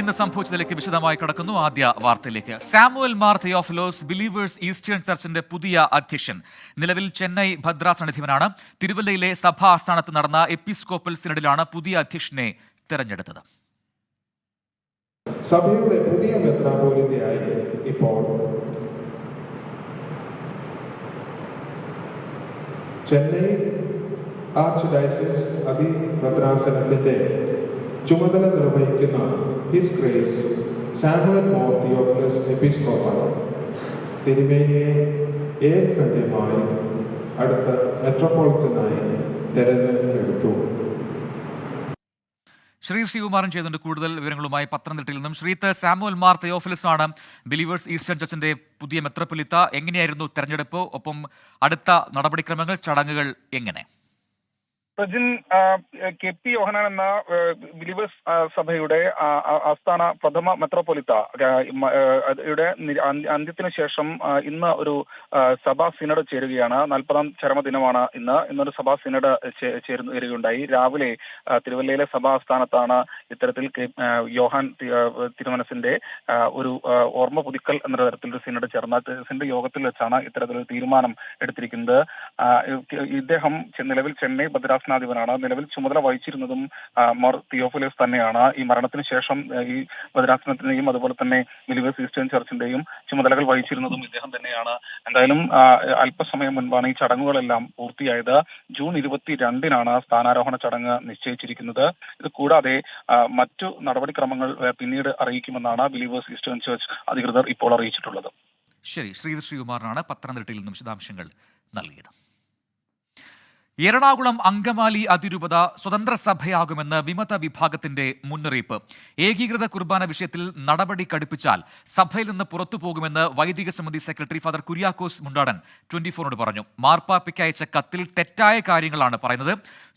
ഇന്ന് സംഭവിച്ചതിലേക്ക് വിശദമായി കടക്കുന്നു ആദ്യ വാർത്തയിലേക്ക്. Samuel Mar Theophilos believers eastern ചർച്ചിന്റെ പുതിയ അധ്യക്ഷൻ. നിലവിൽ ചെന്നൈ ഭദ്രാസ് അധിപനാണ് തിരുവല്ലയിലെ സഭാ ആസ്ഥാനത്ത് നടന്ന എപ്പിസ്കോപ്പൽ സിനഡിലാണ് പുതിയ അധ്യക്ഷനെ തെരഞ്ഞെടുത്തത്. സഭയുടെ പുതിയ ഇപ്പോൾ ചെന്നൈ ആർച്ച് ഡയസിസ് അതിഭദ്രാസനത്തിന്റെ ചുമതല നിർവഹിക്കുന്ന his grace Samuel Mor Theophilus എപ്പിസ്കോപ്പാണ് തിരുമേനിയെ ഏകണ്ഠ്യമായി അടുത്ത മെട്രോപൊളിറ്റനായി തെരഞ്ഞെടുത്തു ശ്രീ ശ്രീകുമാരൻ ചെയ്യുന്നുണ്ട് കൂടുതൽ വിവരങ്ങളുമായി പത്തനംതിട്ടയിൽ നിന്നും. ശ്രീത്ത് സാമുവൽ മാർ തെയോഫിലിസ് ആണ് ബിലീവേഴ്സ് ഈസ്റ്റേൺ ചർച്ചിന്റെ പുതിയ മെത്രപ്പൊലിത്ത. എങ്ങനെയായിരുന്നു തെരഞ്ഞെടുപ്പ്? ഒപ്പം അടുത്ത നടപടിക്രമങ്ങൾ ചടങ്ങുകൾ എങ്ങനെ? പ്രജിൻ കെ പി യോഹനാൻ എന്ന ബിലീവേഴ്സ് സഭയുടെ ആസ്ഥാന പ്രഥമ മെത്രോപൊലിത്ത യുടെ അന്ത്യത്തിന് ശേഷം ഇന്ന് ഒരു സഭാ സിനഡ് ചേരുകയാണ്. നാൽപ്പതാം ചരമദിനമാണ് ഇന്ന്. ഇന്നൊരു സഭാ സിനഡ് ചേരുന്ന ചേരുകയുണ്ടായി. രാവിലെ തിരുവല്ലയിലെ സഭാ ആസ്ഥാനത്താണ് ഇത്തരത്തിൽ യോഹാൻ തിരുമനസിന്റെ ഒരു ഓർമ്മ പുതുക്കൽ എന്ന തരത്തിലൊരു സിനഡ് ചേർന്ന സിനഡ് യോഗത്തിൽ വെച്ചാണ് ഇത്തരത്തിലൊരു തീരുമാനം എടുത്തിരിക്കുന്നത്. ഇദ്ദേഹം നിലവിൽ ചെന്നൈ ഭദ്രാസനാധിപനാണ് നിലവിൽ ചുമതല വഹിച്ചിരുന്നതും മാർ തിയോഫിലോസ് തന്നെയാണ്. ഈ മരണത്തിന് ശേഷം ഈ ഭദ്രാസനത്തിന്റെയും അതുപോലെ തന്നെ ബിലിവേഴ്സ് ഈസ്റ്റേൺ ചർച്ചിന്റെയും ചുമതലകൾ വഹിച്ചിരുന്നതും ഇദ്ദേഹം തന്നെയാണ്. എന്തായാലും അല്പസമയം മുൻപാണ് ഈ ചടങ്ങുകളെല്ലാം പൂർത്തിയായത്. ജൂൺ ഇരുപത്തി രണ്ടിനാണ് സ്ഥാനാരോഹണ ചടങ്ങ് നിശ്ചയിച്ചിരിക്കുന്നത്. ഇത് കൂടാതെ മറ്റു നടപടിക്രമങ്ങൾ പിന്നീട് അറിയിക്കുമെന്നാണ് ബിലീവേഴ്സ് ഈസ്റ്റേൺ ചർച്ച് അധികൃതർ ഇപ്പോൾ അറിയിച്ചിട്ടുള്ളത്. ശരി ശ്രീധർ ശ്രീകുമാറിനാണ് പത്തനംതിട്ടയിൽ നിന്നും വിശദാംശങ്ങൾ നൽകിയത്. എറണാകുളം അങ്കമാലി അതിരൂപത സ്വതന്ത്ര സഭയാകുമെന്ന് വിമത വിഭാഗത്തിന്റെ മുന്നറിയിപ്പ്. ഏകീകൃത കുർബാന വിഷയത്തിൽ നടപടി കടുപ്പിച്ചാൽ സഭയിൽ നിന്ന് പുറത്തു പോകുമെന്ന് വൈദിക സമിതി secretary father Kuriakose Mundadan twenty ഫോറിനോട് പറഞ്ഞു. മാർപ്പാപ്പയ്ക്ക് അയച്ച കത്തിൽ തെറ്റായ കാര്യങ്ങളാണ് പറയുന്നത്.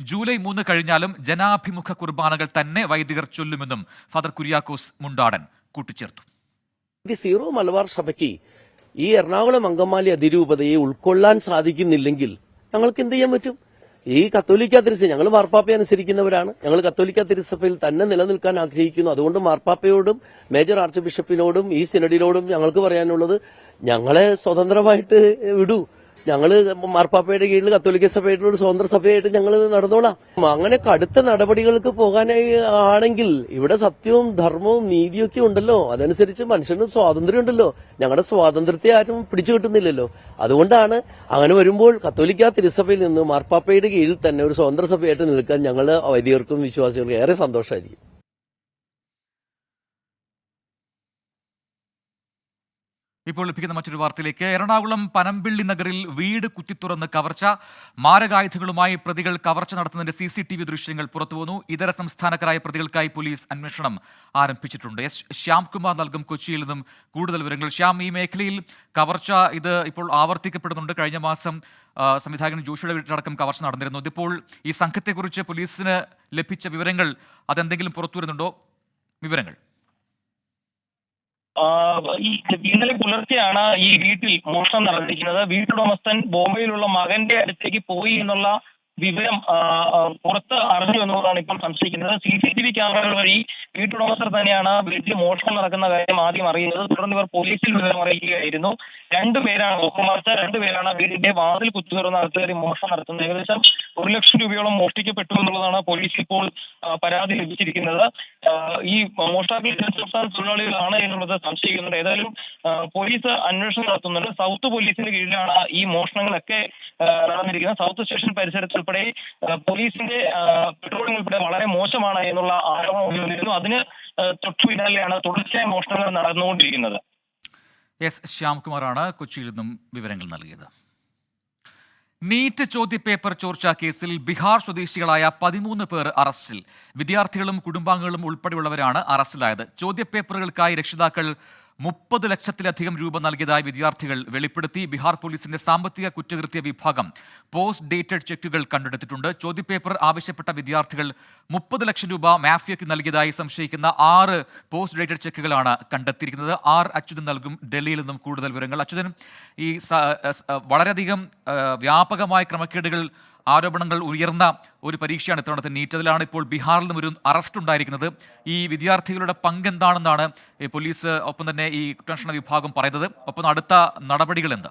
ജൂലൈ മൂന്ന് കഴിഞ്ഞാലും ജനാഭിമുഖ കുർബാനകൾ തന്നെ വൈദികർ ചൊല്ലുമെന്നും ഫാദർ കുര്യാക്കോസ് മുണ്ടാടൻ കൂട്ടിച്ചേർത്തു. സീറോ മലബാർ സഭയ്ക്ക് ഈ എറണാകുളം അങ്കമാലി അതിരൂപതയെ ഉൾക്കൊള്ളാൻ സാധിക്കുന്നില്ലെങ്കിൽ ഞങ്ങൾക്ക് എന്ത് ചെയ്യാൻ പറ്റും? ഈ കത്തോലിക്ക തിരുസഭ ഞങ്ങൾ മാർപ്പാപ്പയെ അനുസരിക്കുന്നവരാണ്. ഞങ്ങൾ കത്തോലിക്ക തിരുസഭയിൽ തന്നെ നിലനിൽക്കാൻ ആഗ്രഹിക്കുന്നു. അതുകൊണ്ട് മാർപ്പാപ്പയോടും മേജർ ആർച്ച് ബിഷപ്പിനോടും ഈ സിനഡിനോടും ഞങ്ങൾക്ക് പറയാനുള്ളത് ഞങ്ങളെ സ്വതന്ത്രമായിട്ട് വിടൂ. ഞങ്ങൾ മാർപ്പാപ്പയുടെ കീഴിൽ കത്തോലിക്ക സഭയുടെ ഒരു സ്വതന്ത്ര സഭയായിട്ട് ഞങ്ങൾ നടന്നോളാം. അങ്ങനെ കടുത്ത നടപടികൾക്ക് പോകാനായി ആണെങ്കിൽ ഇവിടെ സത്യവും ധർമ്മവും നീതിയൊക്കെ ഉണ്ടല്ലോ. അതനുസരിച്ച് മനുഷ്യന് സ്വാതന്ത്ര്യം ഉണ്ടല്ലോ. ഞങ്ങളുടെ സ്വാതന്ത്ര്യത്തെ ആരും പിടിച്ചു കിട്ടുന്നില്ലല്ലോ. അതുകൊണ്ടാണ് അങ്ങനെ വരുമ്പോൾ കത്തോലിക്ക തിരുസഭയിൽ നിന്ന് മാർപ്പാപ്പയുടെ കീഴിൽ തന്നെ ഒരു സ്വതന്ത്ര സഭയായിട്ട് നിൽക്കാൻ ഞങ്ങൾ വൈദികർക്കും വിശ്വാസികൾക്കും ഏറെ സന്തോഷമായിരിക്കും ഇപ്പോൾ ലഭിക്കുന്ന മറ്റൊരു വാർത്തയിലേക്ക്. എറണാകുളം പനമ്പിള്ളി നഗറിൽ വീട് കുത്തിത്തുറന്ന് കവർച്ച. മാരകായുധങ്ങളുമായി പ്രതികൾ കവർച്ച നടത്തുന്നതിന്റെ സി സി ടി വി ദൃശ്യങ്ങൾ പുറത്തുവന്നു ഇതര സംസ്ഥാനക്കാരായ പ്രതികൾക്കായി പോലീസ് അന്വേഷണം ആരംഭിച്ചിട്ടുണ്ട്. എസ് ശ്യാംകുമാർ നൽകും കൊച്ചിയിൽ നിന്നും കൂടുതൽ വിവരങ്ങൾ. ശ്യാം ഈ മേഖലയിൽ കവർച്ച ഇത് ഇപ്പോൾ ആവർത്തിക്കപ്പെടുന്നുണ്ട്. കഴിഞ്ഞ മാസം സംവിധായകൻ ജോഷിയുടെ വീട്ടിലടക്കം കവർച്ച നടന്നിരുന്നു. ഇതിപ്പോൾ ഈ സംഘത്തെക്കുറിച്ച് പോലീസിന് ലഭിച്ച വിവരങ്ങൾ അതെന്തെങ്കിലും പുറത്തുവരുന്നുണ്ടോ വിവരങ്ങൾ. ഈ ഇന്നലെ പുലർച്ചെയാണ് ഈ വീട്ടിൽ മോഷണം നടന്നിരിക്കുന്നത്. വീട്ടുടമസ്ഥൻ ബോംബെയിലുള്ള മകന്റെ അടുത്തേക്ക് പോയി എന്നുള്ള വിവരം പുറത്ത് അറിഞ്ഞു എന്നുള്ളതാണ് ഇപ്പം സംശയിക്കുന്നത്. സി സി ടി വി ക്യാമറകൾ വഴി വീട്ടുടമസ്ഥർ തന്നെയാണ് വീട്ടിൽ മോഷണം നടക്കുന്ന കാര്യം ആദ്യം അറിയുന്നത്. തുടർന്ന് ഇവർ പോലീസിൽ വിവരം അറിയിക്കുകയായിരുന്നു. രണ്ടുപേരാണ് ഒപ്പമാർച്ച രണ്ടുപേരാണ് വീടിന്റെ വാതിൽ കുത്തി തുറന്ന് അകത്ത് കയറി മോഷണം നടത്തുന്നത്. ഏകദേശം ഒരു ലക്ഷം രൂപയോളം മോഷ്ടിക്കപ്പെട്ടു എന്നുള്ളതാണ് പോലീസ് ഇപ്പോൾ പരാതി ലഭിച്ചിരിക്കുന്നത്. ഈ മോഷ്ടാക്കൾ സംസ്ഥാന തൊഴിലാളികളാണ് എന്നുള്ളത് സംശയിക്കുന്നുണ്ട്. ഏതായാലും പോലീസ് അന്വേഷണം നടത്തുന്നുണ്ട്. സൗത്ത് പോലീസിന്റെ കീഴിലാണ് ഈ മോഷണങ്ങളൊക്കെ നടന്നിരിക്കുന്നത്. സൗത്ത് സ്റ്റേഷൻ പരിസരത്ത് ഉൾപ്പെടെ ആ, പോലീസിന്റെ പെട്രോളിംഗ് ഉൾപ്പെടെ വളരെ മോശമാണ് എന്നുള്ള ആരോപണം ഉയർന്നിരുന്നു. അതിന് തൊട്ടു പിന്നാലെയാണ് തുടർച്ചയായ മോഷണങ്ങൾ നടന്നുകൊണ്ടിരിക്കുന്നത്. എസ് ശ്യാംകുമാറാണ് കൊച്ചിയിൽ നിന്നും വിവരങ്ങൾ നൽകിയത്. നീറ്റ് ചോദ്യപേപ്പർ ചോർച്ചാ കേസിൽ ബീഹാർ സ്വദേശികളായ പതിമൂന്ന് പേർ അറസ്റ്റിൽ. വിദ്യാർത്ഥികളും കുടുംബാംഗങ്ങളും ഉൾപ്പെടെയുള്ളവരാണ് അറസ്റ്റിലായത്. ചോദ്യപേപ്പറുകൾക്കായി രക്ഷിതാക്കൾ മുപ്പത് ലക്ഷത്തിലധികം രൂപ നൽകിയതായി വിദ്യാർത്ഥികൾ വെളിപ്പെടുത്തി ബീഹാർ പോലീസിന്റെ സാമ്പത്തിക കുറ്റകൃത്യ വിഭാഗം പോസ്റ്റ് ഡേറ്റഡ് ചെക്കുകൾ കണ്ടെടുത്തിട്ടുണ്ട്. ചോദ്യപേപ്പർ ആവശ്യപ്പെട്ട വിദ്യാർത്ഥികൾ മുപ്പത് ലക്ഷം രൂപ മാഫിയയ്ക്ക് നൽകിയതായി സംശയിക്കുന്ന ആറ് പോസ്റ്റ് ഡേറ്റഡ് ചെക്കുകളാണ് കണ്ടെത്തിയിരിക്കുന്നത്. ആർ അച്യുതൻ നൽകും ഡൽഹിയിൽ നിന്നും കൂടുതൽ വിവരങ്ങൾ. അച്യുതൻ ഈ വളരെയധികം വ്യാപകമായ ക്രമക്കേടുകൾ ആരോപണങ്ങൾ ഉയർന്ന ഒരു പരീക്ഷയാണ് ഇത്തവണത്തെ നീറ്റ്. അതിലാണ് ഇപ്പോൾ ബീഹാറിൽ നിന്നും ഒരു അറസ്റ്റ് ഉണ്ടായിരിക്കുന്നത്. ഈ വിദ്യാർത്ഥികളുടെ പങ്കെന്താണെന്നാണ് പോലീസ് ഒപ്പം തന്നെ ഈ കുറ്റാന്വേഷണ വിഭാഗം പറയുന്നത്. ഒപ്പം അടുത്ത നടപടികൾ എന്ത്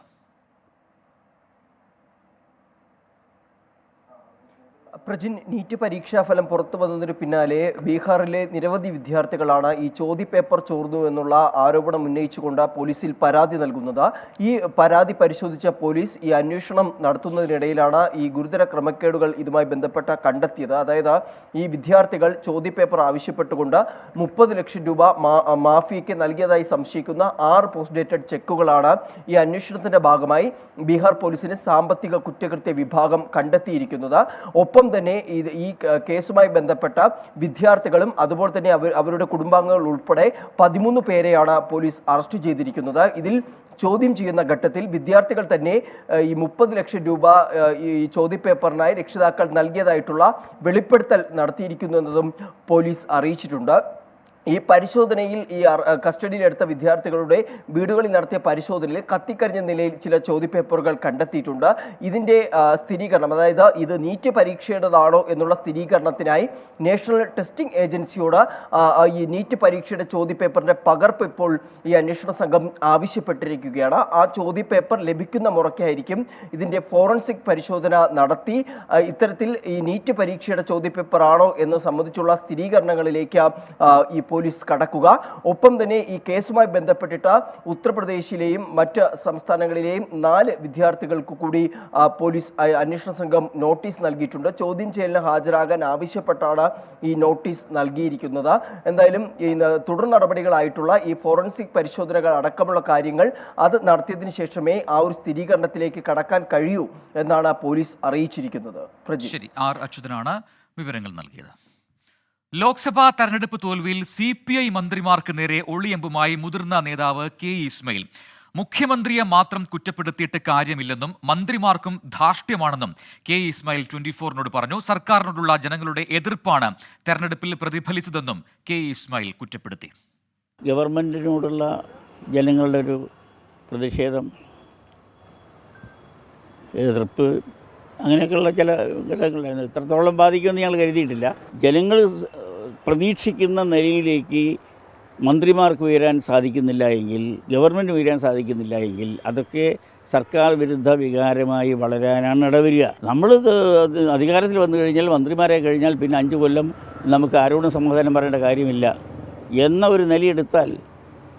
പ്രജിൻ നീറ്റ് പരീക്ഷാ ഫലം പുറത്തു വന്നതിന് പിന്നാലെ ബീഹാറിലെ നിരവധി വിദ്യാർത്ഥികളാണ് ഈ ചോദ്യപേപ്പർ ചോർന്നു എന്നുള്ള ആരോപണം ഉന്നയിച്ചുകൊണ്ട് പോലീസിൽ പരാതി നൽകുന്നത്. ഈ പരാതി പരിശോധിച്ച പോലീസ് ഈ അന്വേഷണം നടത്തുന്നതിനിടയിലാണ് ഈ ഗുരുതര ക്രമക്കേടുകൾ ഇതുമായി ബന്ധപ്പെട്ട കണ്ടെത്തിയത്. അതായത് ഈ വിദ്യാർത്ഥികൾ ചോദ്യപേപ്പർ ആവശ്യപ്പെട്ടുകൊണ്ട് മുപ്പത് ലക്ഷം രൂപ മാഫിയയ്ക്ക് നൽകിയതായി സംശയിക്കുന്ന ആറ് പോസ്റ്റ് ഡേറ്റഡ് ചെക്കുകളാണ് ഈ അന്വേഷണത്തിന്റെ ഭാഗമായി ബീഹാർ പോലീസിന് സാമ്പത്തിക കുറ്റകൃത്യ വിഭാഗം കണ്ടെത്തിയിരിക്കുന്നത്. ഒപ്പം തന്നെ ഇത് ഈ കേസുമായി ബന്ധപ്പെട്ട വിദ്യാർത്ഥികളും അതുപോലെ തന്നെ അവർ അവരുടെ കുടുംബാംഗങ്ങൾ ഉൾപ്പെടെ പതിമൂന്ന് പേരെയാണ് പോലീസ് അറസ്റ്റ് ചെയ്തിരിക്കുന്നത്. ഇതിൽ ചോദ്യം ചെയ്യുന്ന ഘട്ടത്തിൽ വിദ്യാർത്ഥികൾ തന്നെ ഈ മുപ്പത് ലക്ഷം രൂപ ഈ ചോദ്യപേപ്പറിനായി രക്ഷിതാക്കൾ നൽകിയതായിട്ടുള്ള വെളിപ്പെടുത്തൽ നടത്തിയിരിക്കുന്നു എന്നതും പോലീസ് അറിയിച്ചിട്ടുണ്ട്. ഈ പരിശോധനയിൽ ഈ കസ്റ്റഡിയിലെടുത്ത വിദ്യാർത്ഥികളുടെ വീടുകളിൽ നടത്തിയ പരിശോധനയിൽ കത്തിക്കരിഞ്ഞ നിലയിൽ ചില ചോദ്യപേപ്പറുകൾ കണ്ടെത്തിയിട്ടുണ്ട്. ഇതിന്റെ സ്ഥിരീകരണം അതായത് ഇത് നീറ്റ് പരീക്ഷയുടേതാണോ എന്നുള്ള സ്ഥിരീകരണത്തിനായി നാഷണൽ ടെസ്റ്റിംഗ് ഏജൻസിയോട് ഈ നീറ്റ് പരീക്ഷയുടെ ചോദ്യപേപ്പറിന്റെ പകർപ്പ് ഇപ്പോൾ ഈ അന്വേഷണ സംഘം ആവശ്യപ്പെട്ടിരിക്കുകയാണ്. ആ ചോദ്യപേപ്പർ ലഭിക്കുന്ന മുറയ്ക്കായിരിക്കും ഇതിന്റെ ഫോറൻസിക് പരിശോധന നടത്തി. ഇത്തരത്തിൽ ഈ നീറ്റ് പരീക്ഷയുടെ ചോദ്യപേപ്പർ ആണോ എന്ന് സംബന്ധിച്ചുള്ള സ്ഥിരീകരണങ്ങളിലേക്ക് ഈ പോലീസ് കടക്കുക. ഒപ്പം തന്നെ ഈ കേസുമായി ബന്ധപ്പെട്ടിട്ട് ഉത്തർപ്രദേശിലെയും മറ്റ് സംസ്ഥാനങ്ങളിലെയും നാല് വിദ്യാർത്ഥികൾക്ക് കൂടി പോലീസ് അന്വേഷണ സംഘം നോട്ടീസ് നൽകിയിട്ടുണ്ട്. ചോദ്യം ചെയ്യലിന് ഹാജരാകാൻ ആവശ്യപ്പെട്ടാണ് ഈ നോട്ടീസ് നൽകിയിരിക്കുന്നത്. എന്തായാലും ഈ തുടർ നടപടികളായിട്ടുള്ള ഈ ഫോറൻസിക് പരിശോധനകൾ അടക്കമുള്ള കാര്യങ്ങൾ അത് നടത്തിയതിനു ശേഷമേ ആ ഒരു സ്ഥിരീകരണത്തിലേക്ക് കടക്കാൻ കഴിയൂ എന്നാണ് പോലീസ് അറിയിച്ചിരിക്കുന്നത്. ശരി ആർ അച്യുതനാണ് വിവരങ്ങൾ നൽകിയത്. ലോക്സഭാ തെരഞ്ഞെടുപ്പ് തോൽവിയിൽ സി പി ഐ മന്ത്രിമാർക്ക് നേരെ ഒളിയമ്പുമായി മുതിർന്ന നേതാവ് കെ ഇസ്മയിൽ. മുഖ്യമന്ത്രിയെ മാത്രം കുറ്റപ്പെടുത്തിയിട്ട് കാര്യമില്ലെന്നും മന്ത്രിമാർക്കും ധാർഷ്ട്യമാണെന്നും കെ ഇസ്മായിൽ ട്വന്റി ഫോറിനോട് പറഞ്ഞു. സർക്കാരിനോടുള്ള ജനങ്ങളുടെ എതിർപ്പാണ് തെരഞ്ഞെടുപ്പിൽ പ്രതിഫലിച്ചതെന്നും കെ ഇസ്മായിൽ കുറ്റപ്പെടുത്തി. ഗവൺമെന്റിനോടുള്ള ജനങ്ങളുടെ ഒരു പ്രതിഷേധം എതിർപ്പ് അങ്ങനെയൊക്കെയുള്ള ചില ഘടകങ്ങളുണ്ടായിരുന്നു ഇത്രത്തോളം ബാധിക്കുമെന്ന് ഞങ്ങൾ കരുതിയിട്ടില്ല. ജനങ്ങൾ പ്രതീക്ഷിക്കുന്ന നിലയിലേക്ക് മന്ത്രിമാർക്ക് ഉയരാൻ സാധിക്കുന്നില്ല എങ്കിൽ ഗവൺമെന്റ് ഉയരാൻ സാധിക്കുന്നില്ല എങ്കിൽ അതൊക്കെ സർക്കാർ വിരുദ്ധ വികാരമായി വളരാനാണ് ഇടവരിക നമ്മൾ അധികാരത്തിൽ വന്നു കഴിഞ്ഞാൽ മന്ത്രിമാരെ കഴിഞ്ഞാൽ പിന്നെ അഞ്ച് കൊല്ലം നമുക്ക് ആരോടും സമാധാനം പറയേണ്ട കാര്യമില്ല എന്ന ഒരു നിലയെടുത്താൽ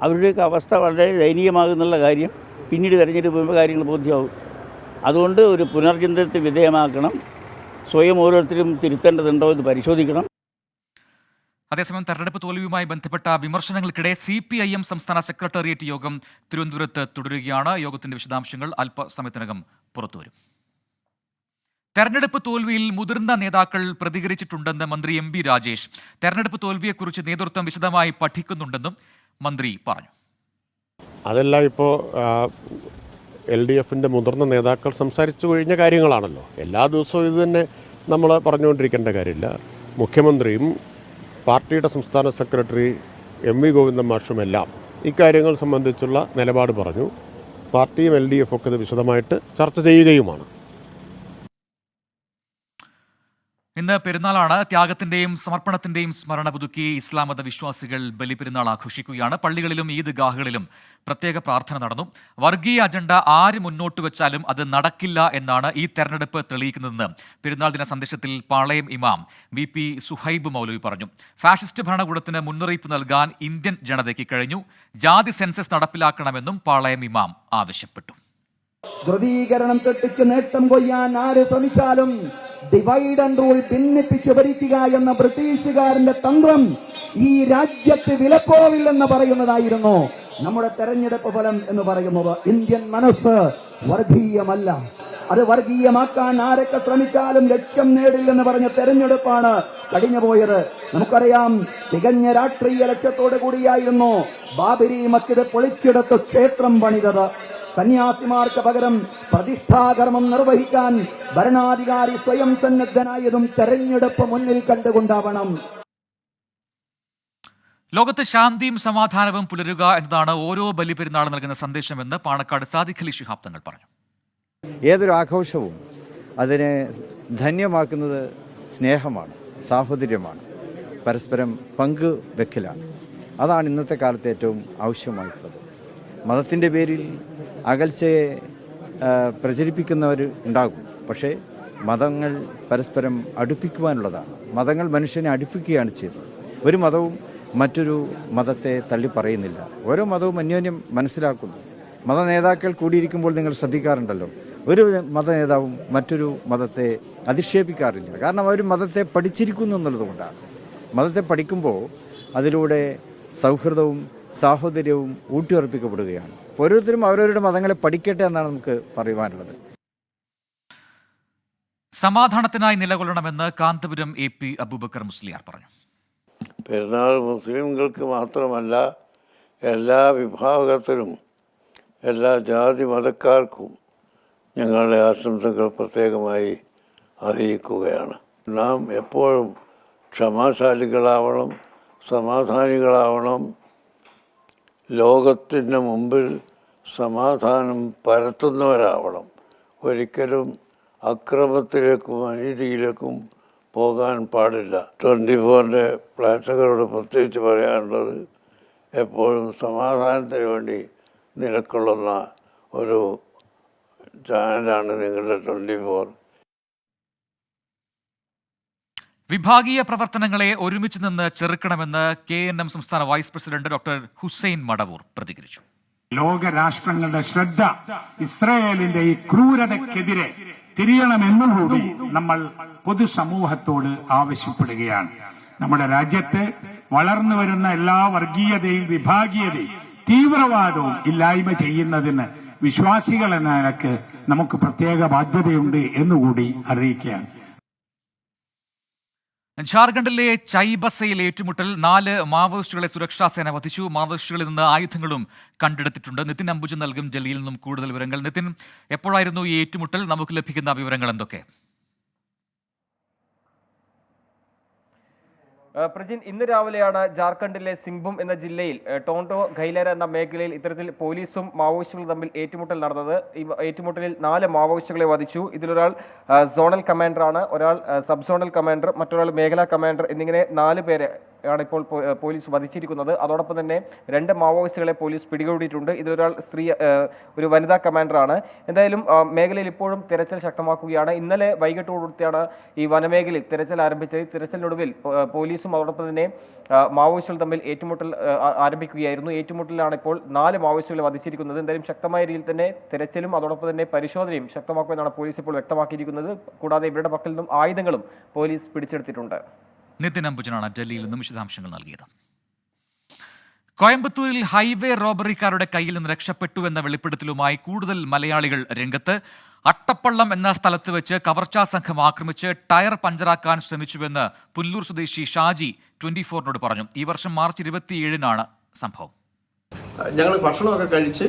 അവരുടെയൊക്കെ അവസ്ഥ വളരെ ദയനീയമാകുന്നുള്ള കാര്യം പിന്നീട് തെരഞ്ഞെടുപ്പ് കാര്യങ്ങൾ ബോധ്യമാവും അതുകൊണ്ട് ഒരു പുനർചിന്തനത്തിന് വിധേയമാക്കണം. സ്വയം ഓരോരുത്തരും തിരുത്തേണ്ടതുണ്ടോ എന്ന് പരിശോധിക്കണം. അതേസമയം തെരഞ്ഞെടുപ്പ് തോൽവിയുമായി ബന്ധപ്പെട്ട വിമർശനങ്ങൾക്കിടെ സി പി ഐ എം സംസ്ഥാന സെക്രട്ടേറിയറ്റ് യോഗം തിരുവനന്തപുരത്ത് തുടരുകയാണ്. യോഗത്തിന്റെ വിശദാംശങ്ങൾ അല്പസമയത്തിനകം പുറത്തുവരും. തെരഞ്ഞെടുപ്പ് തോൽവിയിൽ മുതിർന്ന നേതാക്കൾ പ്രതികരിച്ചിട്ടുണ്ടെന്ന് മന്ത്രി എം ബി രാജേഷ്. തെരഞ്ഞെടുപ്പ് തോൽവിയെക്കുറിച്ച് നേതൃത്വം വിശദമായി പഠിക്കുന്നുണ്ടെന്നും മന്ത്രി പറഞ്ഞു. അതെല്ലാം ഇപ്പോൾ എൽ ഡി എഫിന്റെ മുതിർന്ന നേതാക്കൾ സംസാരിച്ചു കഴിഞ്ഞ കാര്യങ്ങളാണല്ലോ. എല്ലാ ദിവസവും ഇത് തന്നെ നമ്മൾ പറഞ്ഞുകൊണ്ടിരിക്കേണ്ട കാര്യമില്ല. മുഖ്യമന്ത്രിയും പാർട്ടിയുടെ സംസ്ഥാന സെക്രട്ടറി എം വി ഗോവിന്ദൻ മാഷുമെല്ലാം ഇക്കാര്യങ്ങൾ സംബന്ധിച്ചുള്ള നിലപാട് പറഞ്ഞു. പാർട്ടിയും എൽ ഡി എഫ് ഒക്കെ ഇത് വിശദമായിട്ട് ചർച്ച ചെയ്യുകയുമാണ്. ഇന്ന് പെരുന്നാളാണ്. ത്യാഗത്തിന്റെയും സമർപ്പണത്തിന്റെയും സ്മരണ പുതുക്കി ഇസ്ലാം മത വിശ്വാസികൾ ബലിപെരുന്നാൾ ആഘോഷിക്കുകയാണ്. പള്ളികളിലും ഈദ് ഗാഹുകളിലും പ്രത്യേക പ്രാർത്ഥന നടന്നു. വർഗീയ അജണ്ട ആര് മുന്നോട്ട് വെച്ചാലും അത് നടക്കില്ല എന്നാണ് ഈ തെരഞ്ഞെടുപ്പ് തെളിയിക്കുന്നതെന്ന് പെരുന്നാൾ ദിന സന്ദേശത്തിൽ പാളയം ഇമാം വി പി സുഹൈബ് മൗലവി പറഞ്ഞു. ഫാഷിസ്റ്റ് ഭരണകൂടത്തിന് മുന്നറിയിപ്പ് നൽകാൻ ഇന്ത്യൻ ജനതയ്ക്ക് കഴിഞ്ഞു. ജാതി സെൻസസ് നടപ്പിലാക്കണമെന്നും പാളയം ഇമാം ആവശ്യപ്പെട്ടു. ധ്രുവീകരണം തെട്ടിച്ച് നേട്ടം കൊയ്യാൻ ആര് ശ്രമിച്ചാലും ഡിവൈഡ് ആൻഡ് റൂൾ ഭിന്നിപ്പിച്ച് ഭരിക്കുക എന്ന ബ്രിട്ടീഷുകാരന്റെ തന്ത്രം ഈ രാജ്യത്ത് വിലപ്പോവില്ലെന്ന് പറയുന്നതായിരുന്നു. നമ്മുടെ തെരഞ്ഞെടുപ്പ് ഫലം എന്ന് പറയുന്നത് ഇന്ത്യൻ മനസ്സ് വർഗീയമല്ല. അത് വർഗീയമാക്കാൻ ആരൊക്കെ ശ്രമിച്ചാലും ലക്ഷ്യം നേടില്ലെന്ന് പറഞ്ഞ തെരഞ്ഞെടുപ്പാണ് കഴിഞ്ഞു പോയത്. നമുക്കറിയാം തികഞ്ഞ രാഷ്ട്രീയ ലക്ഷ്യത്തോടു കൂടിയായിരുന്നു ബാബരി മസ്ജിദ് പൊളിച്ചെടുത്ത് ക്ഷേത്രം പണിതത്. സന്യാസിമാർക്ക് പകരം പ്രതിഷ്ഠാകർമ്മം നിർവഹിക്കാൻ ഭരണാധികാരി സ്വയം സന്നദ്ധനായതും തെരഞ്ഞെടുപ്പ് മുന്നിൽ കണ്ടുകൊണ്ടാവണം. ലോകത്ത് ശാന്തിയും സമാധാനവും പുലരുക എന്നതാണ് ഓരോ ബലിപെരുന്നാൾ നൽകുന്ന സന്ദേശമെന്ന് പാണക്കാട് സാദിഖ് അലി ശിഹാബ് തങ്ങൾ പറഞ്ഞു. ഏതൊരു ആഘോഷവും അതിനെ ധന്യമാക്കുന്നത് സ്നേഹമാണ് സാഹോദര്യമാണ് പരസ്പരം പങ്ക് വെക്കലാണ് അതാണ് ഇന്നത്തെ കാലത്ത് ഏറ്റവും ആവശ്യമായിട്ടുള്ളത്. മതത്തിന്റെ പേരിൽ അകൽച്ചയെ പ്രചരിപ്പിക്കുന്നവർ ഉണ്ടാകും. പക്ഷേ മതങ്ങൾ പരസ്പരം അടുപ്പിക്കുവാനുള്ളതാണ്. മതങ്ങൾ മനുഷ്യനെ അടുപ്പിക്കുകയാണ് ചെയ്യുന്നത്. ഒരു മതവും മറ്റൊരു മതത്തെ തള്ളി പറയുന്നില്ല. ഓരോ മതവും അന്യോന്യം മനസ്സിലാക്കുന്നു. മത നേതാക്കൾ കൂടിയിരിക്കുമ്പോൾ നിങ്ങൾ ശ്രദ്ധിക്കാറുണ്ടല്ലോ. ഒരു മത നേതാവും മറ്റൊരു മതത്തെ അധിക്ഷേപിക്കാറില്ല. കാരണം അവർ മതത്തെ പഠിച്ചിരിക്കുന്നു എന്നുള്ളതുകൊണ്ടാണ് മതത്തെ പഠിക്കുമ്പോൾ അതിലൂടെ സൗഹൃദവും സാഹോദര്യവും ഊട്ടിയുറപ്പിക്കപ്പെടുകയാണ്. ഓരോരുത്തരും അവരവരുടെ മതങ്ങളെ പഠിക്കട്ടെ എന്നാണ് നമുക്ക് പറയുവാനുള്ളത്. സമാധാനത്തിനായി നിലകൊള്ളണമെന്ന് കാന്തപുരം എ പി അബൂബക്കർ മുസ്ലിയാർ പറഞ്ഞു. പെരുന്നാൾ മുസ്ലിംകൾക്ക് മാത്രമല്ല എല്ലാ വിഭാഗത്തിലും എല്ലാ ജാതി മതക്കാർക്കും ഞങ്ങളുടെ ആശംസകൾ പ്രത്യേകമായി അറിയിക്കുകയാണ്. നാം എപ്പോഴും ക്ഷമാശാലികളാവണം സമാധാനികളാവണം ലോകത്തിന്റെ മുമ്പിൽ സമാധാനം പരത്തുന്നവരാവണം. ഒരിക്കലും അക്രമത്തിലേക്കും അനീതിയിലേക്കും പോകാൻ പാടില്ല. ട്വന്റി ഫോറിന്റെ പ്രേക്ഷകരോട് പ്രത്യേകിച്ച് പറയാനുള്ളത് എപ്പോഴും സമാധാനത്തിന് വേണ്ടി നിലക്കൊള്ളുന്ന ഒരു ചാനലാണ് നിങ്ങളുടെ ട്വന്റി ഫോർ വിഭാഗീയ പ്രവർത്തനങ്ങളെ ഒരുമിച്ച് നിന്ന് ചെറുക്കണമെന്ന് കെ എൻ എം സംസ്ഥാന vice president doctor Hussain Madavoor പ്രതികരിച്ചു. ലോക രാഷ്ട്രങ്ങളുടെ ശ്രദ്ധ ഇസ്രായേലിന്റെ ഈ ക്രൂരതയ്ക്കെതിരെ തിരിയണമെന്നുകൂടി നമ്മൾ പൊതുസമൂഹത്തോട് ആവശ്യപ്പെടുകയാണ്. നമ്മുടെ രാജ്യത്ത് വളർന്നു വരുന്ന എല്ലാ വർഗീയതയും വിഭാഗീയതയും തീവ്രവാദവും ഇല്ലായ്മ ചെയ്യുന്നതിന് വിശ്വാസികൾ എന്ന നിലയ്ക്ക് നമുക്ക് പ്രത്യേക ബാധ്യതയുണ്ട് എന്നുകൂടി അറിയിക്കുകയാണ്. ജാർഖണ്ഡിലെ ചൈബസയിൽ ഏറ്റുമുട്ടൽ നാല് മാവോയിസ്റ്റുകളെ സുരക്ഷാ സേന വധിച്ചു. മാവോയിസ്റ്റുകളിൽ നിന്ന് ആയുധങ്ങളും കണ്ടെടുത്തിട്ടുണ്ട്. നിതിൻ അംബുജ നൽകും ഡൽഹിയിൽ നിന്നും കൂടുതൽ വിവരങ്ങൾ. നിതിൻ എപ്പോഴായിരുന്നു ഈ ഏറ്റുമുട്ടൽ? നമുക്ക് ലഭിക്കുന്ന വിവരങ്ങൾ എന്തൊക്കെ? പ്രജിൻ ഇന്ന് രാവിലെയാണ് ജാർഖണ്ഡിലെ സിംഗ്ഭും എന്ന ജില്ലയിൽ ടോണ്ടോ ഖൈലര എന്ന മേഖലയിൽ ഇത്തരത്തിൽ പോലീസും മാവോയിസ്റ്റുകളും തമ്മിൽ ഏറ്റുമുട്ടൽ നടന്നത്. ഈ ഏറ്റുമുട്ടലിൽ നാല് മാവോയിസ്റ്റുകളെ വധിച്ചു. ഇതിലൊരാൾ സോണൽ കമാൻഡറാണ് ഒരാൾ സബ് സോണൽ കമാൻഡർ മറ്റൊരാൾ മേഖലാ കമാൻഡർ എന്നിങ്ങനെ നാല് പേരെ ആണ് ഇപ്പോൾ പോലീസ് വധിച്ചിരിക്കുന്നത്. അതോടൊപ്പം തന്നെ രണ്ട് മാവോയിസ്റ്റുകളെ പോലീസ് പിടികൂടിയിട്ടുണ്ട്. ഇതിലൊരാൾ സ്ത്രീ ഒരു വനിതാ കമാൻഡറാണ്. എന്തായാലും മേഖലയിൽ ഇപ്പോഴും തിരച്ചിൽ ശക്തമാക്കുകയാണ്. ഇന്നലെ വൈകിട്ടോടുകൂടിയാണ് ഈ വനമേഖലയിൽ തിരച്ചിൽ ആരംഭിച്ചത്. തിരച്ചിലിനൊടുവിൽ പോ- പോലീസും അതോടൊപ്പം തന്നെ മാവോയിസ്റ്റുകൾ തമ്മിൽ ഏറ്റുമുട്ടൽ ആരംഭിക്കുകയായിരുന്നു. ഏറ്റുമുട്ടലിലാണ് ഇപ്പോൾ നാല് മാവോയിസ്റ്റുകളെ വധിച്ചിരിക്കുന്നത്. എന്തായാലും ശക്തമായ രീതിയിൽ തന്നെ തെരച്ചിലും അതോടൊപ്പം തന്നെ പരിശോധനയും ശക്തമാക്കുമെന്നാണ് പോലീസ് ഇപ്പോൾ വ്യക്തമാക്കിയിരിക്കുന്നത്. കൂടാതെ ഇവരുടെ പക്കൽ നിന്നും ആയുധങ്ങളും പോലീസ് പിടിച്ചെടുത്തിട്ടുണ്ട്. നിതിൻ അംബുജനാണ് ഡൽഹിയിൽ നിന്നും വിശദാംശങ്ങൾ നൽകിയത്. കോയമ്പത്തൂരിൽ ഹൈവേ റോബറിക്കാരുടെ കയ്യിൽ നിന്ന് രക്ഷപ്പെട്ടു എന്ന വെളിപ്പെടുത്തലുമായി കൂടുതൽ മലയാളികൾ രംഗത്ത്. അട്ടപ്പള്ളം എന്ന സ്ഥലത്ത് വെച്ച് കവർച്ചാ സംഘം ആക്രമിച്ച് ടയർ പഞ്ചറാക്കാൻ ശ്രമിച്ചുവെന്ന് പുല്ലൂർ സ്വദേശി ഷാജി ട്വന്റി ഫോറിനോട് പറഞ്ഞു. ഈ വർഷം മാർച്ച് ഇരുപത്തിയേഴിനാണ് സംഭവം. ഞങ്ങൾ ഭക്ഷണമൊക്കെ കഴിച്ച്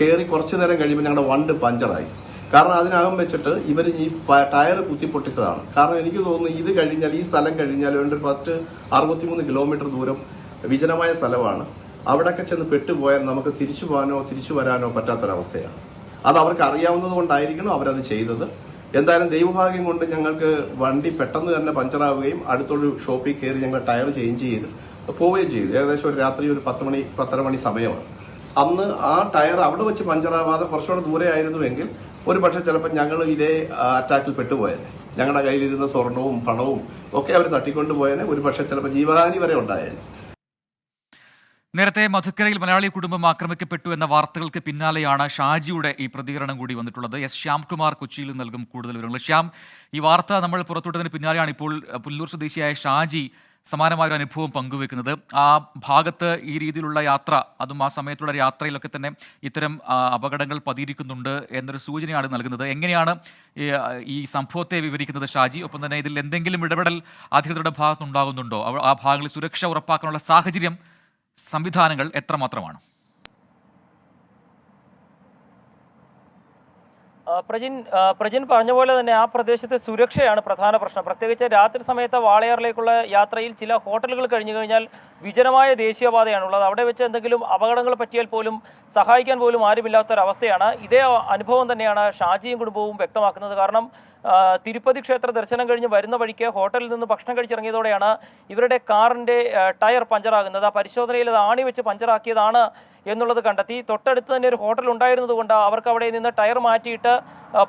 കയറി കുറച്ചു നേരം കഴിയുമ്പോൾ ഞങ്ങളുടെ വണ്ട് പഞ്ചറായി. കാരണം അതിനകം വെച്ചിട്ട് ഇവർ ഈ ടയർ കുത്തിപ്പൊട്ടിച്ചതാണ്. കാരണം എനിക്ക് തോന്നുന്നു ഇത് കഴിഞ്ഞാൽ ഈ സ്ഥലം കഴിഞ്ഞാൽ ഒരു പത്ത് അറുപത്തിമൂന്ന് കിലോമീറ്റർ ദൂരം വിജനമായ സ്ഥലമാണ്. അവിടെയൊക്കെ ചെന്ന് പെട്ടുപോയാൽ നമുക്ക് തിരിച്ചു പോകാനോ തിരിച്ചു വരാനോ പറ്റാത്തൊരവസ്ഥയാണ്. അത് അവർക്ക് അറിയാവുന്നത് കൊണ്ടായിരിക്കണം അവരത് ചെയ്തത്. എന്തായാലും ദൈവഭാഗ്യം കൊണ്ട് ഞങ്ങൾക്ക് വണ്ടി പെട്ടെന്ന് തന്നെ പഞ്ചറാവുകയും അടുത്തൊരു ഷോപ്പിൽ കയറി ഞങ്ങൾ ടയർ ചേഞ്ച് ചെയ്ത് പോവുകയും ചെയ്തു. ഏകദേശം ഒരു രാത്രി ഒരു പത്ത് മണി പത്തര മണി സമയമാണ്. അന്ന് ആ ടയർ അവിടെ വെച്ച് പഞ്ചറാവാതെ കുറച്ചുകൂടെ ദൂരെ ആയിരുന്നുവെങ്കിൽ ഒരു പക്ഷെ ചിലപ്പോൾ ഞങ്ങൾ ഇതേ അറ്റാക്കിൽ പെട്ടുപോയത് ഞങ്ങളുടെ കയ്യിലിരുന്ന സ്വർണവും പണവും ഒക്കെ അവർ തട്ടിക്കൊണ്ടുപോയേനെ. ഒരു പക്ഷെ ചിലപ്പോൾ ജീവഹാനി വരെ ഉണ്ടായേനെ. നേരത്തെ മധുക്കരയിൽ മലയാളി കുടുംബം ആക്രമിക്കപ്പെട്ടു എന്ന വാർത്തകൾക്ക് പിന്നാലെയാണ് ഷാജിയുടെ ഈ പ്രതികരണം കൂടി വന്നിട്ടുള്ളത്. എസ് ശ്യാംകുമാർ കൊച്ചിയിൽ നൽകും കൂടുതൽ വിവരങ്ങൾ. ശ്യാം ഈ വാർത്ത നമ്മൾ പുറത്തുവിട്ടതിന് പിന്നാലെയാണ് ഇപ്പോൾ പുല്ലൂർ സ്വദേശിയായ ഷാജി സമാനമായ ഒരു അനുഭവം പങ്കുവെക്കുന്നത്. ആ ഭാഗത്ത് ഈ രീതിയിലുള്ള യാത്ര അതും ആ സമയത്തുള്ള യാത്രയിലൊക്കെ തന്നെ ഇത്തരം അപകടങ്ങൾ പതിയിരിക്കുന്നുണ്ട് എന്നൊരു സൂചനയാണ് നൽകുന്നത്. എങ്ങനെയാണ് ഈ, സംഭവത്തെ വിവരിക്കുന്നത് ഷാജി? ഒപ്പം തന്നെ ഇതിൽ എന്തെങ്കിലും ഇടപെടൽ അധികൃതരുടെ ഭാഗത്തുനിന്നുണ്ടാകുന്നുണ്ടോ? ആ ഭാഗങ്ങളിൽ സുരക്ഷ ഉറപ്പാക്കാനുള്ള സാഹചര്യം സംവിധാനങ്ങൾ എത്രമാത്രമാണ്? പ്രജിൻ പ്രജിൻ പറഞ്ഞ പോലെ തന്നെ ആ പ്രദേശത്തെ സുരക്ഷയാണ് പ്രധാന പ്രശ്നം. പ്രത്യേകിച്ച് രാത്രി സമയത്ത് വാളയാറിലേക്കുള്ള യാത്രയിൽ ചില ഹോട്ടലുകൾ കഴിഞ്ഞു കഴിഞ്ഞാൽ വിജനമായ ദേശീയപാതയാണുള്ളത്. അവിടെ വെച്ച് എന്തെങ്കിലും അപകടങ്ങൾ പറ്റിയാൽ പോലും സഹായിക്കാൻ പോലും ആരുമില്ലാത്തൊരവസ്ഥയാണ്. ഇതേ അനുഭവം തന്നെയാണ് ഷാജിയും കുടുംബവും വ്യക്തമാക്കുന്നത്. കാരണം തിരുപ്പതി ക്ഷേത്ര ദർശനം കഴിഞ്ഞ് വരുന്ന വഴിക്ക് ഹോട്ടലിൽ നിന്ന് ഭക്ഷണം കഴിച്ചിറങ്ങിയതോടെയാണ് ഇവരുടെ കാറിന്റെ ടയർ പഞ്ചറാകുന്നത്. ആ പരിശോധനയിൽ അത് ആണി വെച്ച് പഞ്ചറാക്കിയതാണ് എന്നുള്ളത് കണ്ടെത്തി. തൊട്ടടുത്ത് തന്നെ ഒരു ഹോട്ടൽ ഉണ്ടായിരുന്നതുകൊണ്ട് അവർക്ക് അവിടെ നിന്ന് ടയർ മാറ്റിയിട്ട്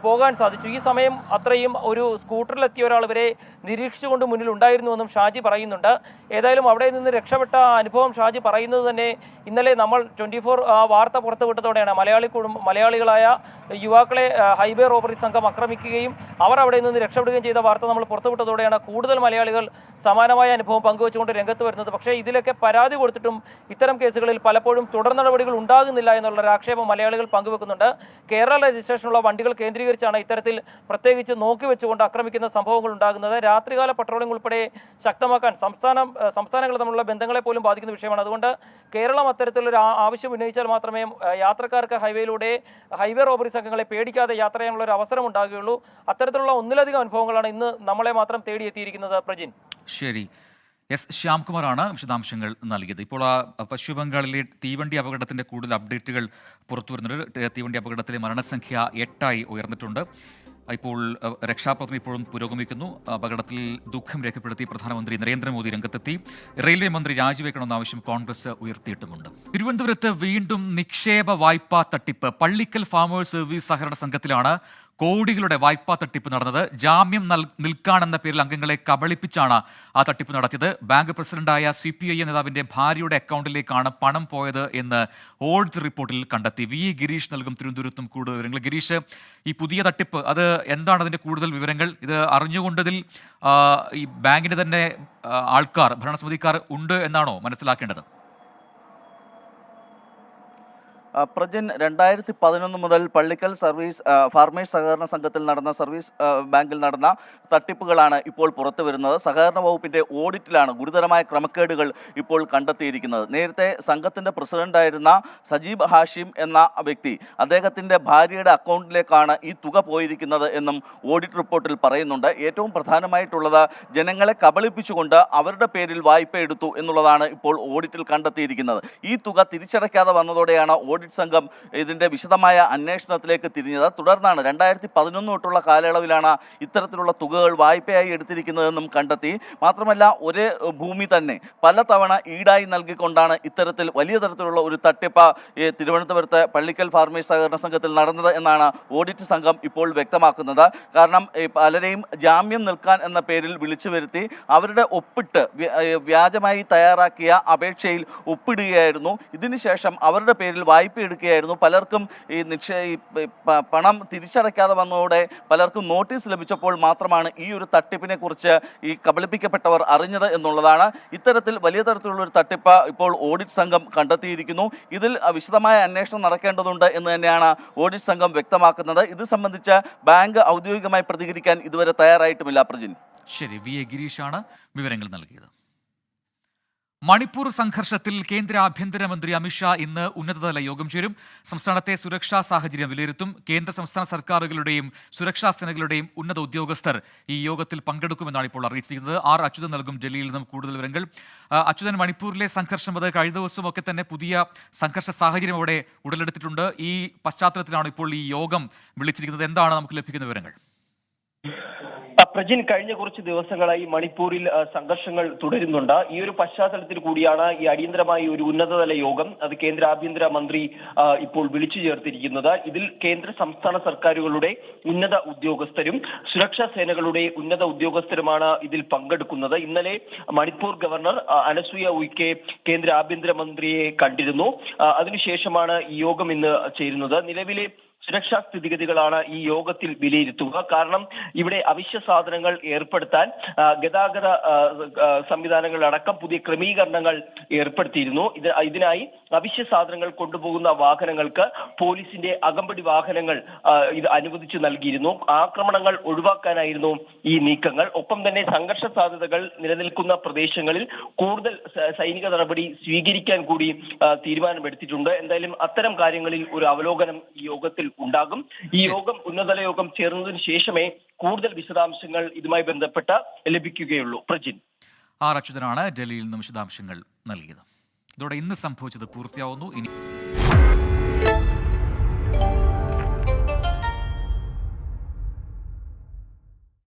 പോകാൻ സാധിച്ചു. ഈ സമയം അത്രയും ഒരു സ്കൂട്ടറിലെത്തിയ ഒരാൾ ഇവരെ നിരീക്ഷിച്ചുകൊണ്ട് മുന്നിൽ ഉണ്ടായിരുന്നുവെന്നും ഷാജി പറയുന്നുണ്ട്. ഏതായാലും അവിടെ നിന്ന് രക്ഷപ്പെട്ട അനുഭവം ഷാജി പറയുന്നത് തന്നെ ഇന്നലെ നമ്മൾ ട്വന്റി ഫോർ വാർത്ത പുറത്തുവിട്ടതോടെയാണ് മലയാളി കുടുംബ മലയാളികളായ യുവാക്കളെ ഹൈവേ റോബറി സംഘം ആക്രമിക്കുകയും അവർ അവിടെ നിന്ന് രക്ഷപ്പെടുകയും ചെയ്ത വാർത്ത നമ്മൾ പുറത്തുവിട്ടതോടെയാണ് കൂടുതൽ മലയാളികൾ സമാനമായ അനുഭവം പങ്കുവച്ചുകൊണ്ട് രംഗത്ത് വരുന്നത്. പക്ഷേ ഇതിലൊക്കെ പരാതി കൊടുത്തിട്ടും ഇത്തരം കേസുകളിൽ പലപ്പോഴും തുടർ നടപടികൾ ഉണ്ടാകുന്നില്ല എന്നുള്ള ഒരു ആക്ഷേപം മലയാളികൾ പങ്കുവെക്കുന്നുണ്ട്. കേരള രജിസ്ട്രേഷനുള്ള വണ്ടികൾ കേന്ദ്രീകരിച്ചാണ് ഇത്തരത്തിൽ പ്രത്യേകിച്ച് നോക്കി വെച്ചുകൊണ്ട് ആക്രമിക്കുന്ന സംഭവങ്ങൾ ഉണ്ടാകുന്നത്. രാത്രികാല പട്രോളിംഗ് ഉൾപ്പെടെ ശക്തമാക്കാൻ സംസ്ഥാനം സംസ്ഥാനങ്ങൾ തമ്മിലുള്ള ബന്ധങ്ങളെ പോലും ബാധിക്കുന്ന വിഷയമാണ്. അതുകൊണ്ട് കേരളം അത്തരത്തിലൊരു ആവശ്യം ഉന്നയിച്ചാൽ മാത്രമേ യാത്രക്കാർക്ക് ഹൈവേയിലൂടെ ഹൈവേ റോബറി സംഘങ്ങളെ പേടിക്കാതെ യാത്ര ചെയ്യാനുള്ള ഒരു അവസരം ഉണ്ടാകുകയുള്ളൂ. അത്തരത്തിലുള്ള ഒന്നിലധികം അനുഭവങ്ങളാണ് ഇന്ന് നമ്മളെ മാത്രം തേടിയെത്തിയിരിക്കുന്നത് പ്രജിൻ. ശരി. എസ് ശ്യാംകുമാറാണ് വിശദാംശങ്ങൾ നൽകിയത്. ഇപ്പോൾ ആ പശ്ചിമബംഗാളിലെ തീവണ്ടി അപകടത്തിന്റെ കൂടുതൽ അപ്ഡേറ്റുകൾ പുറത്തു വരുന്നുണ്ട് തീവണ്ടി അപകടത്തിലെ മരണസംഖ്യ എട്ടായി ഉയർന്നിട്ടുണ്ട്. ഇപ്പോൾ രക്ഷാപ്രവർത്തനം ഇപ്പോഴും പുരോഗമിക്കുന്നു. അപകടത്തിൽ ദുഃഖം രേഖപ്പെടുത്തി പ്രധാനമന്ത്രി നരേന്ദ്രമോദി രംഗത്തെത്തി. റെയിൽവേ മന്ത്രി രാജിവെക്കണമെന്ന ആവശ്യം കോൺഗ്രസ് ഉയർത്തിയിട്ടുമുണ്ട്. തിരുവനന്തപുരത്ത് വീണ്ടും നിക്ഷേപ വായ്പാ തട്ടിപ്പ്. പള്ളിക്കൽ ഫാമേഴ്സ് സർവീസ് സഹകരണ സംഘത്തിലാണ് കോടികളുടെ വായ്പാ തട്ടിപ്പ് നടന്നത്. ജാമ്യം നൽ നിൽക്കാനെന്ന പേരിൽ അംഗങ്ങളെ കബളിപ്പിച്ചാണ് ആ തട്ടിപ്പ് നടത്തിയത്. ബാങ്ക് പ്രസിഡന്റായ സി പി ഐ നേതാവിന്റെ ഭാര്യയുടെ അക്കൗണ്ടിലേക്കാണ് പണം പോയത് എന്ന് ഓഡിറ്റ് റിപ്പോർട്ടിൽ കണ്ടെത്തി. വി. ഗിരീഷ് നൽകും തിരുവനന്തപുരത്തും കൂടുതൽ വിവരങ്ങൾ. ഗിരീഷ് ഈ പുതിയ തട്ടിപ്പ് അത് എന്താണ് അതിന്റെ കൂടുതൽ വിവരങ്ങൾ? ഇത് അറിഞ്ഞുകൊണ്ടതിൽ ഈ ബാങ്കിന്റെ തന്നെ ആൾക്കാർ ഭരണസമിതിക്കാർ ഉണ്ട് എന്നാണോ മനസ്സിലാക്കേണ്ടത്? പ്രജിൻ രണ്ടായിരത്തി പതിനൊന്ന് മുതൽ പള്ളിക്കൽ സർവീസ് ഫാർമേഴ്സ് സഹകരണ സംഘത്തിൽ നടന്ന സർവീസ് ബാങ്കിൽ നടന്ന തട്ടിപ്പുകളാണ് ഇപ്പോൾ പുറത്തു വരുന്നത്. സഹകരണ വകുപ്പിന്റെ ഓഡിറ്റിലാണ് ഗുരുതരമായ ക്രമക്കേടുകൾ ഇപ്പോൾ കണ്ടെത്തിയിരിക്കുന്നത്. നേരത്തെ സംഘത്തിന്റെ പ്രസിഡന്റായിരുന്ന സജീബ് ഹാഷിം എന്ന വ്യക്തി അദ്ദേഹത്തിന്റെ ഭാര്യയുടെ അക്കൗണ്ടിലേക്കാണ് ഈ തുക പോയിരിക്കുന്നത് എന്നും ഓഡിറ്റ് റിപ്പോർട്ടിൽ പറയുന്നുണ്ട്. ഏറ്റവും പ്രധാനമായിട്ടുള്ളത് ജനങ്ങളെ കബളിപ്പിച്ചുകൊണ്ട് അവരുടെ പേരിൽ വായ്പ എടുത്തു എന്നുള്ളതാണ് ഇപ്പോൾ ഓഡിറ്റിൽ കണ്ടെത്തിയിരിക്കുന്നത്. ഈ തുക തിരിച്ചടയ്ക്കാതെ വന്നതോടെയാണ് ഓഡിറ്റ് സംഘം ഇതിന്റെ വിശദമായ അന്വേഷണത്തിലേക്ക് തിരിഞ്ഞത്. തുടർന്നാണ് രണ്ടായിരത്തി പതിനൊന്ന് തൊട്ടുള്ള കാലയളവിലാണ് ഇത്തരത്തിലുള്ള തുകകൾ വായ്പയായി എടുത്തിരിക്കുന്നതെന്നും കണ്ടെത്തി. മാത്രമല്ല ഒരേ ഭൂമി തന്നെ പല തവണ ഈടായി നൽകിക്കൊണ്ടാണ് ഇത്തരത്തിൽ വലിയ തരത്തിലുള്ള ഒരു തട്ടിപ്പ് തിരുവനന്തപുരത്തെ പള്ളിക്കൽ ഫാർമേഴ്സ് സഹകരണ സംഘത്തിൽ നടന്നത് എന്നാണ് ഓഡിറ്റ് സംഘം ഇപ്പോൾ വ്യക്തമാക്കുന്നത്. കാരണം പലരെയും ജാമ്യം നിൽക്കാൻ എന്ന പേരിൽ വിളിച്ചു വരുത്തി അവരുടെ ഒപ്പിട്ട് വ്യാജമായി തയ്യാറാക്കിയ അപേക്ഷയിൽ ഒപ്പിടുകയായിരുന്നു. ഇതിനുശേഷം അവരുടെ പേരിൽ വായ്പ എടുക്കുകയായിരുന്നു പലർക്കും ഈ നിക്ഷേ പണം തിരിച്ചടയ്ക്കാതെ വന്നതോടെ പലർക്കും നോട്ടീസ് ലഭിച്ചപ്പോൾ മാത്രമാണ് ഈ ഒരു തട്ടിപ്പിനെ കുറിച്ച് ഈ കബളിപ്പിക്കപ്പെട്ടവർ അറിഞ്ഞത് എന്നുള്ളതാണ്. ഇത്തരത്തിൽ വലിയ തരത്തിലുള്ള ഒരു തട്ടിപ്പ് ഇപ്പോൾ ഓഡിറ്റ് സംഘം കണ്ടെത്തിയിരിക്കുന്നു. ഇതിൽ വിശദമായ അന്വേഷണം നടക്കേണ്ടതുണ്ട് എന്ന് തന്നെയാണ് ഓഡിറ്റ് സംഘം വ്യക്തമാക്കുന്നത്. ഇത് സംബന്ധിച്ച് ബാങ്ക് ഔദ്യോഗികമായി പ്രതികരിക്കാൻ ഇതുവരെ തയ്യാറായിട്ടുമില്ല പ്രജിൻ. ശരി വി എ ഗിരീഷാണ് വിവരങ്ങൾ നൽകിയത്. മണിപ്പൂർ സംഘർഷത്തിൽ കേന്ദ്ര ആഭ്യന്തരമന്ത്രി അമിത്ഷാ ഇന്ന് ഉന്നതതല യോഗം ചേരും. സംസ്ഥാനത്തെ സുരക്ഷാ സാഹചര്യം വിലയിരുത്തും. കേന്ദ്ര സംസ്ഥാന സർക്കാരുകളുടെയും സുരക്ഷാ സേനകളുടെയും ഉന്നത ഉദ്യോഗസ്ഥർ ഈ യോഗത്തിൽ പങ്കെടുക്കുമെന്നാണ് ഇപ്പോൾ അറിയിച്ചിരിക്കുന്നത്. ആർ അച്യുതൻ നൽകും ഡൽഹിയിൽ നിന്നും കൂടുതൽ വിവരങ്ങൾ. അച്യുതൻ മണിപ്പൂരിലെ സംഘർഷം അത് കഴിഞ്ഞ ദിവസമൊക്കെ തന്നെ പുതിയ സംഘർഷ സാഹചര്യം അവിടെ ഉടലെടുത്തിട്ടുണ്ട്. ഈ പശ്ചാത്തലത്തിലാണ് ഇപ്പോൾ ഈ യോഗം വിളിച്ചിരിക്കുന്നത്. എന്താണ് നമുക്ക് ലഭിക്കുന്ന വിവരങ്ങൾ? പ്രജിൻ കഴിഞ്ഞ കുറച്ച് ദിവസങ്ങളായി മണിപ്പൂരിൽ സംഘർഷങ്ങൾ തുടരുന്നുണ്ട്. ഈ ഒരു പശ്ചാത്തലത്തിൽ കൂടിയാണ് ഈ അടിയന്തരമായി ഒരു ഉന്നതതല യോഗം അത് കേന്ദ്ര ആഭ്യന്തര മന്ത്രി ഇപ്പോൾ വിളിച്ചു ചേർത്തിരിക്കുന്നത്. ഇതിൽ കേന്ദ്ര സംസ്ഥാന സർക്കാരുകളുടെ ഉന്നത ഉദ്യോഗസ്ഥരും സുരക്ഷാ സേനകളുടെ ഉന്നത ഉദ്യോഗസ്ഥരുമാണ് ഇതിൽ പങ്കെടുക്കുന്നത്. ഇന്നലെ മണിപ്പൂർ ഗവർണർ അനസൂയ ഉയ്ക്കെ കേന്ദ്ര ആഭ്യന്തര മന്ത്രിയെ കണ്ടിരുന്നു. അതിനുശേഷമാണ് ഈ യോഗം ഇന്ന് ചേരുന്നത്. നിലവിലെ സുരക്ഷാ സ്ഥിതിഗതികളാണ് ഈ യോഗത്തിൽ വിലയിരുത്തുക. കാരണം ഇവിടെ അവശ്യ സാധനങ്ങൾ ഏർപ്പെടുത്താൻ ഗതാഗത സംവിധാനങ്ങൾ അടക്കം പുതിയ ക്രമീകരണങ്ങൾ ഏർപ്പെടുത്തിയിരുന്നു. ഇത് ഇതിനായി അവശ്യ സാധനങ്ങൾ കൊണ്ടുപോകുന്ന വാഹനങ്ങൾക്ക് പോലീസിന്റെ അകമ്പടി വാഹനങ്ങൾ ഇത് അനുവദിച്ചു നൽകിയിരുന്നു. ആക്രമണങ്ങൾ ഒഴിവാക്കാനായിരുന്നു ഈ നീക്കങ്ങൾ. ഒപ്പം തന്നെ സംഘർഷ സാധ്യതകൾ നിലനിൽക്കുന്ന പ്രദേശങ്ങളിൽ കൂടുതൽ സൈനിക നടപടി സ്വീകരിക്കാൻ കൂടി തീരുമാനമെടുത്തിട്ടുണ്ട്. എന്തായാലും അത്തരം കാര്യങ്ങളിൽ ഒരു അവലോകനം യോഗത്തിൽ ഉണ്ടാകും. ഈ യോഗം ഉന്നതതല യോഗം ചേർന്നതിന് ശേഷമേ കൂടുതൽ വിശദാംശങ്ങൾ ഇതുമായി ബന്ധപ്പെട്ട ലഭിക്കുകയുള്ളൂ. പ്രജിൻ. ആർ അച്യുതനാണ് ഡൽഹിയിൽ നിന്നും വിശദാംശങ്ങൾ നൽകിയത്. ഇതോടെ ഇന്ന് സംഭവിച്ചത് പൂർത്തിയാവുന്നു. ഇനി